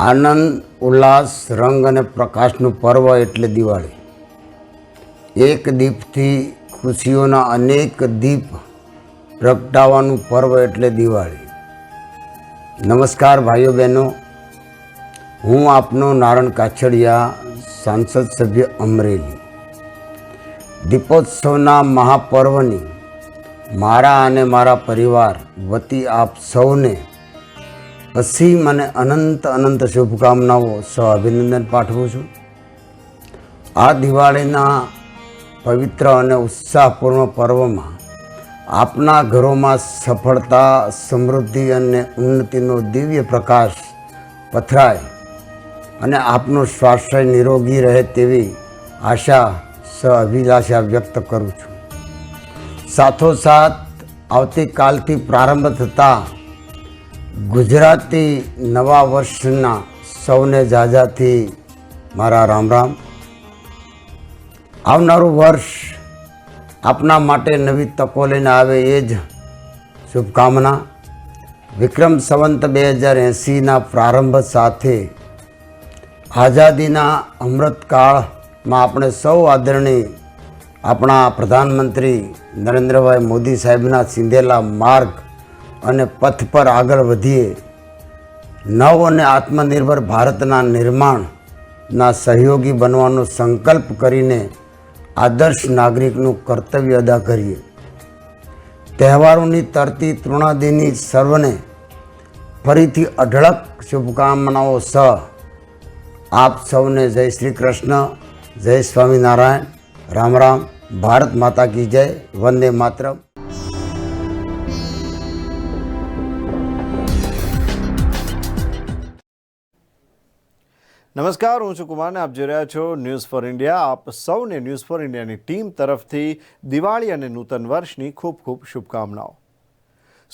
આનંદ, ઉલ્લાસ, રંગ અને પ્રકાશનું પર્વ એટલે દિવાળી. એક દીપથી ખુશીઓના અનેક દીપ પ્રગટાવવાનું પર્વ એટલે દિવાળી. નમસ્કાર ભાઈઓ બહેનો, હું આપનો નારણ કાછડિયા, સાંસદ સભ્ય અમરેલી. દીપોત્સવના મહાપર્વની મારા અને મારા પરિવાર વતી આપ સૌને અસીમ અને અનંત અનંત શુભકામનાઓ સહ અભિનંદન પાઠવું છું. આ દિવાળીના પવિત્ર અને ઉત્સાહપૂર્ણ પર્વમાં આપના ઘરોમાં સફળતા, સમૃદ્ધિ અને ઉન્નતિનો દિવ્ય પ્રકાશ પથરાય અને આપનું સ્વાસ્થ્ય નિરોગી રહે તેવી આશા, સહ અભિલાષા વ્યક્ત કરું છું. સાથોસાથ આવતીકાલથી પ્રારંભ થતા ગુજરાતી નવા વર્ષના સૌને જાજાથી મારા રામ રામ. આવનારું વર્ષ આપના માટે નવી તકો લઈને આવે એ જ શુભકામના. વિક્રમ સંવંત બે હજાર એંસીના પ્રારંભ સાથે આઝાદીના અમૃતકાળમાં આપણે સૌ આદરણીય આપણા પ્રધાનમંત્રી નરેન્દ્રભાઈ મોદી સાહેબના સિંધેલા માર્ગ અને પથ પર આગળ વધીએ. નવ અને આત્મનિર્ભર ભારતના નિર્માણના સહયોગી બનવાનો સંકલ્પ કરીને આદર્શ નાગરિકનું કર્તવ્ય અદા કરીએ. તહેવારોની તરતી તૃણાદિની સર્વને ફરીથી અઢળક શુભકામનાઓ સહ આપ સૌને જય શ્રી કૃષ્ણ, જય સ્વામિનારાયણ. રામ રામ. ભારત માતા કી જય. વંદે માતરમ. નમસ્કાર, હું છું કુમારને આપ જોઈ રહ્યા છો ન્યૂઝ ફોર ઇન્ડિયા આપ સૌને ન્યૂઝ ફોર ઇન્ડિયાની ટીમ તરફથી દિવાળી અને નૂતન વર્ષની ખૂબ ખૂબ શુભકામનાઓ.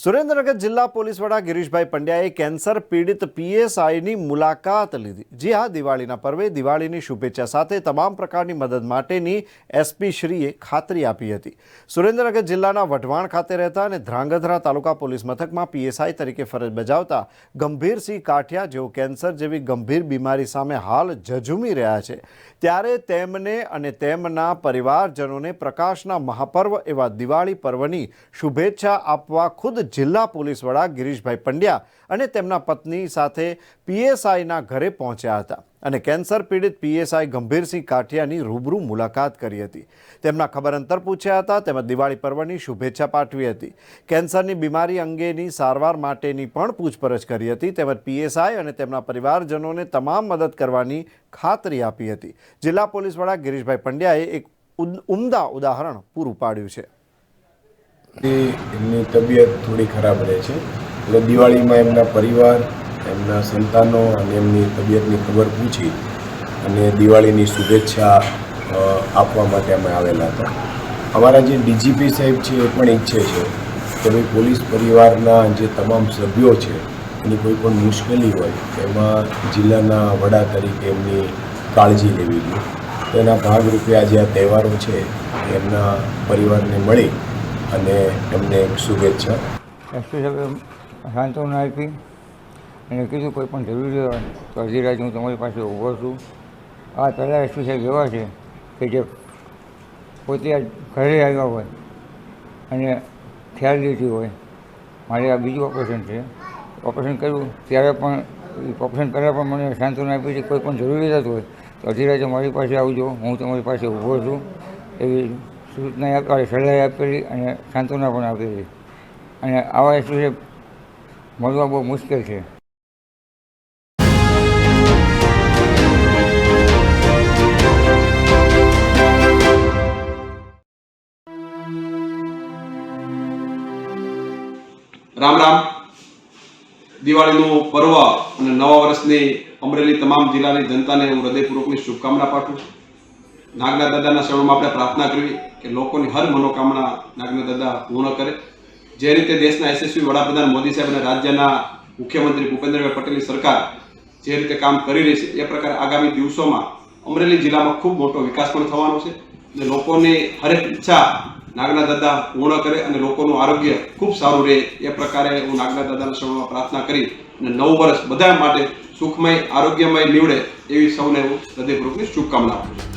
સુરેન્દ્રનગર જિલ્લા પોલીસ વડા ગિરીશભાઈ પંડ્યાએ કેન્સર પીડિત પીએસઆઈની મુલાકાત લીધી. જી હા, દિવાળીના પર્વે દિવાળીની શુભેચ્છા સાથે તમામ પ્રકારની મદદ માટેની એસપી શ્રીએ ખાતરી આપી હતી. સુરેન્દ્રનગર જિલ્લાના વઢવાણ ખાતે રહેતા અને ધ્રાંગધ્રા તાલુકા પોલીસ મથકમાં પીએસઆઈ તરીકે ફરજ બજાવતા ગંભીરસિંહ કાઠિયા જેઓ કેન્સર જેવી ગંભીર બીમારી સામે હાલ ઝઝૂમી રહ્યા છે. ત્યારે તેમને અને તેમના પરિવારજનોને પ્રકાશના મહાપર્વ એવા દિવાળી પર્વની શુભેચ્છા આપવા ખુદ જિલ્લા પોલીસ વડા ગિરીશભાઈ પંડ્યા અને તેમના પત્ની સાથે પીએસઆઈના ઘરે પહોંચ્યા હતા અને કેન્સર પીડિત પીએસઆઈ ગંભીરસિંહ કાઠિયાની રૂબરૂ મુલાકાત કરી હતી. તેમના ખબર અંતર પૂછ્યા હતા, તેમજ દિવાળી પર્વની શુભેચ્છા પાઠવી હતી. કેન્સરની બીમારી અંગેની સારવાર માટેની પણ પૂછપરછ કરી હતી, તેમજ પીએસઆઈ અને તેમના પરિવારજનોને તમામ મદદ કરવાની ખાતરી આપી હતી. જિલ્લા પોલીસ વડા ગિરીશભાઈ પંડ્યાએ એક ઉમદા ઉદાહરણ પૂરું પાડ્યું છે. એમની તબિયત થોડી ખરાબ રહે છે. એટલે દિવાળીમાં એમના પરિવાર, એમના સંતાનો અને એમની તબિયતની ખબર પૂછી અને દિવાળીની શુભેચ્છા આપવા માટે અમે આવેલા હતા. અમારા જે ડીજીપી સાહેબ છે એ પણ ઈચ્છે છે કે ભાઈ પોલીસ પરિવારના જે તમામ સભ્યો છે, એની કોઈ પણ મુશ્કેલી હોય, એમાં જિલ્લાના વડા તરીકે એમની કાળજી લેવી જોઈએ. તો એના ભાગરૂપે આજે આ તહેવારો છે, એમના પરિવારને મળી અને એમને એક શુભેચ્છા. એસપી સાહેબે સાંત્વના આપી. અને કીધું, કોઈ પણ જરૂરી હોય તો અડધી રાત હું તમારી પાસે ઊભો છું. આ પહેલાં એસપી સાહેબ એવા છે કે જે પોતે ઘરે આવ્યા હોય અને ખ્યાલ લીધી હોય. મારે આ બીજું ઓપરેશન છે. ઓપરેશન કર્યું, ત્યારે પણ ઓપરેશન પહેલાં પણ મને સાંત્વના આપી છે કોઈ પણ જરૂરિયાત હોય તો અડધી રાતે મારી પાસે આવજો, હું તમારી પાસે ઊભો છું એવી સૂચના આપવાની સલાહ આપેલી અને સાંત્વના પણ આપેલી. અને આવા એસપી સાહેબ મળવા બહુ મુશ્કેલ છે. રામ રામ. દિવાળીનું પર્વ અને નવા વર્ષની અમરેલી તમામ જિલ્લાની જનતાને હું હૃદયપૂર્વકની શુભકામના પાઠવું છું. નાગના દાદાના શરણમાં આપણે પ્રાર્થના કરવી કે લોકોની હર મનોકામના નાગના દાદા પૂર્ણ કરે. જે રીતે દેશના યશસ્વી વડાપ્રધાન મોદી સાહેબ અને રાજ્યના મુખ્યમંત્રી ભૂપેન્દ્રભાઈ પટેલની સરકાર જે રીતે કામ કરી રહી છે, એ પ્રકારે આગામી દિવસોમાં અમરેલી જિલ્લામાં ખૂબ મોટો વિકાસ પણ થવાનો છે અને લોકોની હરેક ઈચ્છા નાગના દાદા પૂર્ણ કરે અને લોકોનું આરોગ્ય ખૂબ સારું રહે, એ પ્રકારે હું નાગના દાદાના શરણમાં પ્રાર્થના કરી અને નવું વર્ષ બધા માટે સુખમય, આરોગ્યમય નીવડે એવી સૌને હું હૃદયપૂર્વકની શુભકામના આપું છું.